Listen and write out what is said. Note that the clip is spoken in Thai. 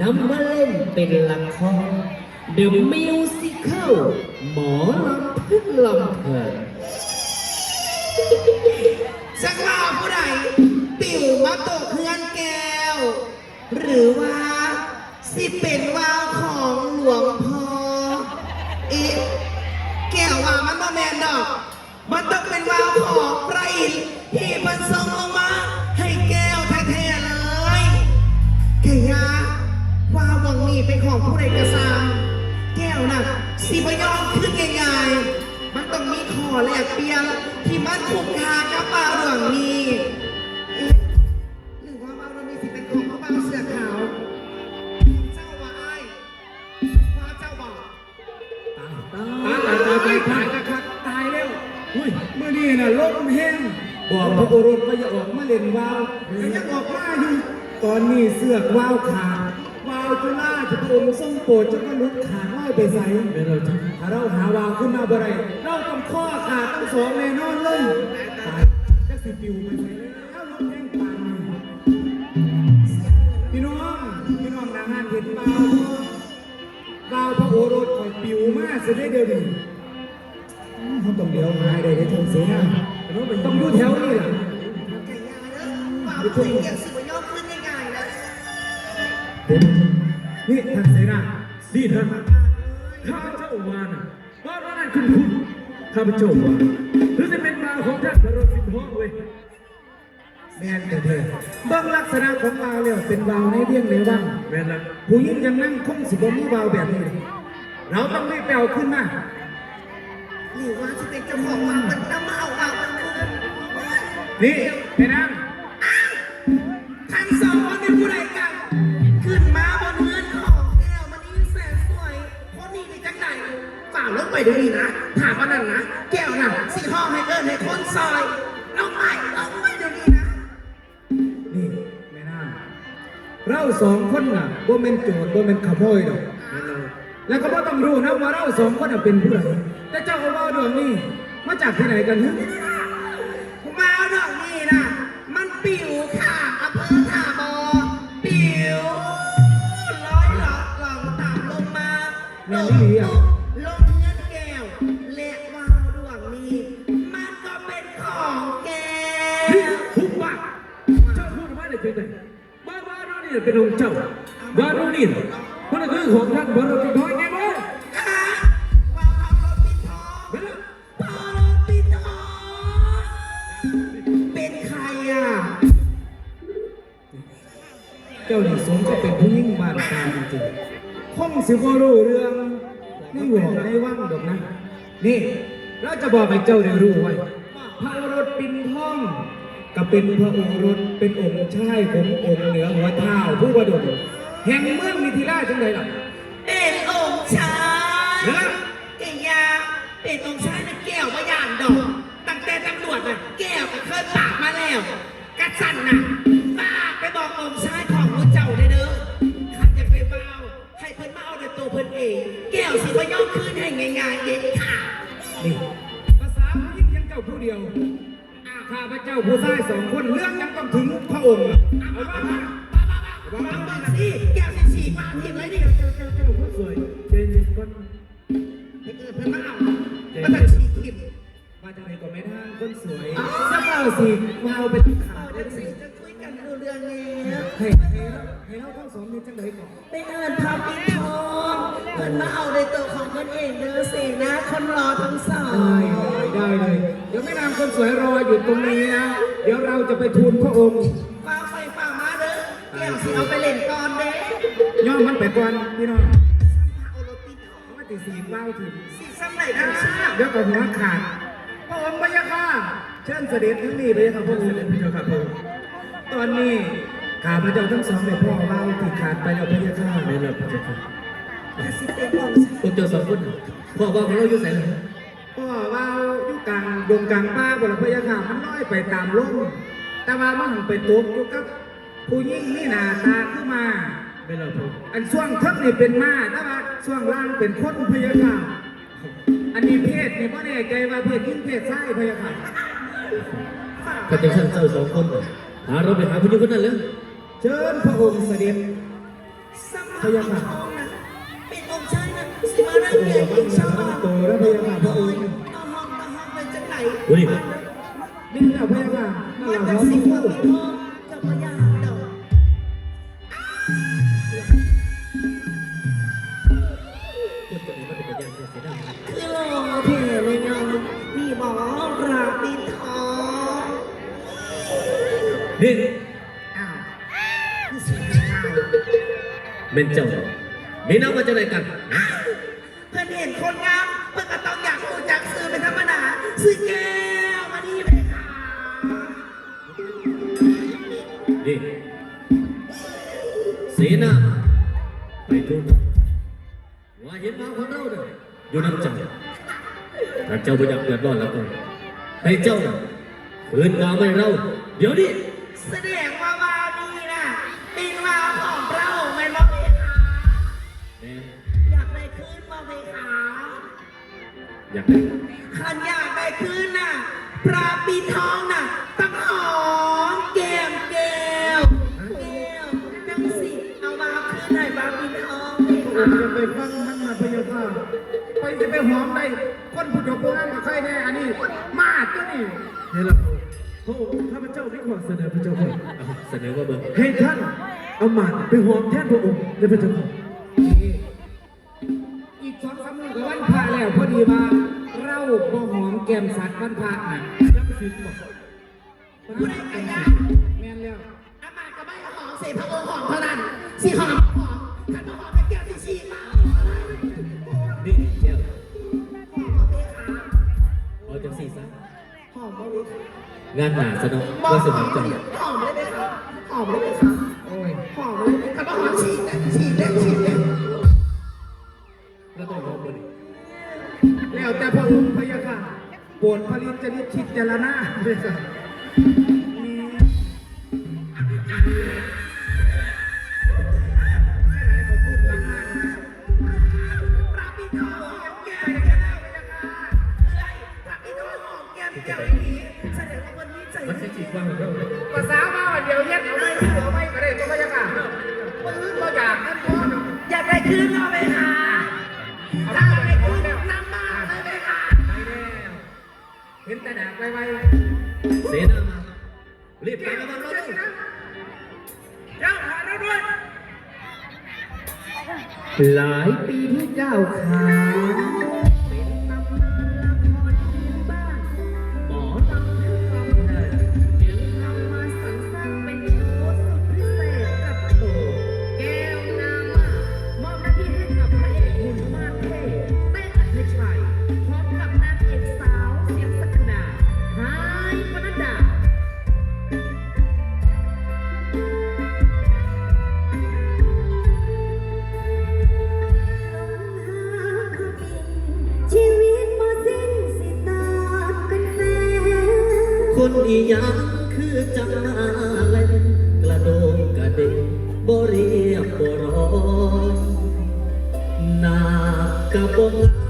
นำมาเล่นเป็นละคร The Musical หมอลำพึ่งลำเพลินสักว่าผู้ใดปิ่วมาตกเฮือนแก้ว หรือว่าสิเป็นวาวของหลวงพ่ออีแก้วว่ามันบ่แมนดอก เป็นของผู้ใดกระซามแก้วน่ะสิบยอมขึ้นง่ายๆมันต้องมีขอแลกเปลี่ยนที่มันถูกทางกับป่าหลวงนี้เอ๊ะหรือว่าป่าหลวงนี้สิเป็นของพระเบาเสือขาวเจ้าว่าไอ้ายว่าเจ้าบอกตายตายตายตายตายตายตายแล้วอุ้ยเมื่อนี้น่ะลมแห้งบอกพระโอรสว่าอย่าออกมาเล่นวาวก็ยังออกมาอยู่ตอนนี้เสือกวาวขาดวาว จุฬาจะพระองค์ทรงโปรดจะก็ลุกขาดน้อยไปใส่เป็นเราจ้าถ้าเราหาวาวขึ้นมาบ่ได้เราต้องข้อขาดทั้งสองแน่นอนเลยตายจะสิปิวไปใส่แล้วลมแห้งปานนี้พี่น้องพี่น้องนางงานเห็นเปล่าดาวพระโอรสคอยปิวมากเสียได้เดียวนี้เขาต้องเลี้ยวหายได้ในทางเสียต้องอยู่แถวนี้ล่ะแก่ยาเด้อว่าผู้ใดเกี่ยวสิบยอมขึ้นง่ายๆนะ นี่ทางเสนานี่ท่านข้าพเจ้าว่านะว่าว่านั่นคุณคุณข้าพเจ้าว่าหรือจะเป็นมาของท่านพระรถสิบห้องเว้ยแม่นแต่เธอเบื้องลักษณะของวาวแล้วเป็นวาวในเรื่องในว่างแม่นละผู้หญิงยังนั่งคงสิบมีวาวแบบนี้เลยเราต้องรีบไปเอาขึ้นมาหรือว่าจะเป็นเจ้าของว่ามันนำมาเอาเอามันคืนนี่ไอ้นางทั้ง คนน่ะบ่เป็นโจรบ่เป็นขโมยดอกแม่นละแล้วก็บ่ต้องรู้นะว่าเราสองคนน่ะเป็นผู้ใดแต่เจ้าเอาวาวดวงนี้มาจากที่ไหนกันฮะผมมาเอาดอกนี่นะมันปิวค่ะอำเภอท่าบอปิวร้อยหลอกหลองต่ำลงมาลงลงลง บ้าเรานี่เป็นองค์เจ้าบารานี่คนละคือของท่านพระรถสิบห้องไงเว้ยค่ะวาวเอารถปิ่นละพองเป็นใครอะ เจ้าหนี่สมก็เป็นผู้หญิงบานตาจริงๆคงสิบ่รู้เรื่องในหวงในว่างดอกนะ นี่ เราจะบอกให้เจ้าได้รู้ไว้พระรสปินทอง ก็เป็นพระโอรสเป็นองค์ชายขององค์เหนือหัวเท้าผู้วดลแห่งเมืองมิถิราชจังไดล่ะเป็นองค์ชายฮะแกยาเป็นองค์ชายนะแก้วว่าย่านดอกตั้งแต่ตำรวจน่ะแก้วก็เคยปากมาแล้วกระสันน่ะฝากไปบอกองค์ชายของรู้เจ้าได้เด้อข้าจะไปเบาให้เพิ่นมาเอาในตัวเพิ่นเองแก้วสิว่ายอมคืนให้ง่ายๆเด็ดขาดนี่ภาษาผู้หญิงยังเจ้าผู้เดียวอา ข้าพระเจ้าผู้ชายสองคนเรื่องยังต้องถึงพระองค์ล่ะเอาว่ามาวาบ้านสิแกสิฉีกมาทีมไรดิเจ้าเจ้าเจ้าผู้สวยเจนก่อนเกิดเพิ่นมาเอามันจะฉีกทิมมาจากไหนก็ไม่ได้คนสวยสักเก้าสิวาวเป็นขาเอาได้สิจะคุยกันรู้เรื่องนี้ให้ให้ให้เราทั้งสองนี่จังไดก่อนไปเอิญพาปิดทองเพิ่นมาเอาในตัวของเพิ่นเองเด้อสินะคนรอทั้งสองได้ได้เลย แม่นางคนสวยรออยู่ตรงนี้นะ เดี๋ยวเราจะไปทูลพระองค์ฟ้าไฟฟ้ามาเด้อแก้วสิเอาไปเล่นก่อนเด้ย่อมมันไปก่อนพี่น้องเอารถปิดทองเขามาติสีเป้าถึงสิซ้ำไหนนะเดี๋ยวก็หัวขาดพระองค์พระยาค่ะเชิญเสด็จทั้งนี้ไปยังพระองค์พระเจ้าค่ะพระองค์ตอนนี้ข้าพระเจ้าทั้งสองได้พ่อเล่าที่ขาดไปแล้วพระยาค่ะแม่นละพระเจ้าค่ะแต่สิเป็นองค์ชายพวกเจ้าสองคนน่ะพ่อว่าของเราอยู่ไหนล่ะ พ่อเล่าอยู่กลางดงกลางป่าบนพระยาค่ะมันลอยไปตามลมแต่ว่ามันไปตกอยู่กับผู้หญิงนี่หนาตาขึ้นมาแม่นละพระอันช่วงทักนี่เป็นม้าแต่ว่าช่วงล่างเป็นคนพยาค่ะอันนี้เพศนี่พ่แน่ใจว่าเพศยิ่งเพศไส้พยาค่ะก็จะสั่นเจ้าสองคนน่ะหาเราไปหาผู้หญิงคนนั้นเลยเชิญพระองค์เสด็จสักพยาค่ะ รังโอ้แกบ้ากินนสาชาววบ้านโตแล้วพยาค่ะพระองค์ตาห้องตาห้องไปจากไหนนี่แหละพยาค่ะนั่นมาแหละจากน้องสิผู้งห์ทองกับพญาดอกมีมันเป็นอย่างเสียดายคือหล่อเท่เลยเนาะนี่บอราบิทองนี่อ้าวคือสิชายเมนเจ้ามีน้ำมาจากไหนกัน นี่เสนาไปทูลว่าเห็นมาของเราเนี่ยอยู่น้ำเจ้าถ้าเจ้าไม่อยากเดือดร้อนแล้วก็ให้เจ้าคืนมาไม่เรา เดี๋ยวนี้แสดงว่าวาวนี่นะเป็นวาวของเราไม่บอกเลยค่ะแม่อยากได้คืนบอกเลยค่ะอยากได้ขันอยากได้คืนน่ะปลาปีทองน่ะต้อง หอมได้คนผู้จบผู้งานกับใครแน่อันนี้ มาตัวนี้เฮ้ยละพระองค์ข้าพเจ้าได้ขอเสนอพระเจ้าค่ะเอาเสนอว่าเบิ่งให้ท่านเอาหมาดไปหอมแทนพระองค์ได้พระเจ้าค่ะอีกสองสามมื้อกับวันพระแล้วพอดีว่าเราบ่หอมแก้มสัตว์วันพระน่ะยังสิบบอกผู้ใดก็ได้แม่นแล้วอามากับใบหอมเสพพระองค์หอมเท่านั้นสิหอมหอมขันบ่หอมเป็นแก้วที่ชีมานี่ งานหนาสนองบ่ก็หสอมมใจหอมเลยไหมคะหอมเลยไหมคะโอ้ยหอมเลยไหมคะบ่หอมฉีดนะฉีกนะฉีกนะแล้วต้องหอมบ่ดิแล้วแต่พระองค์พยาค่ะปวดพลินจริตคิดเจรนาเลยค่ะ ถ้าอยากได้คืนน้ำมาเลยไหมคะไปแล้วเห็นแต่ดากไวเสนามารีบไปกับมันเราเลยๆเจ้าหาเราด้วย หลายปีที่เจ้าขา นอียังคือจังมาเล่นกระโดงกระเด็นบ่เรียบบ่ร้อนหน้ากะบ่ง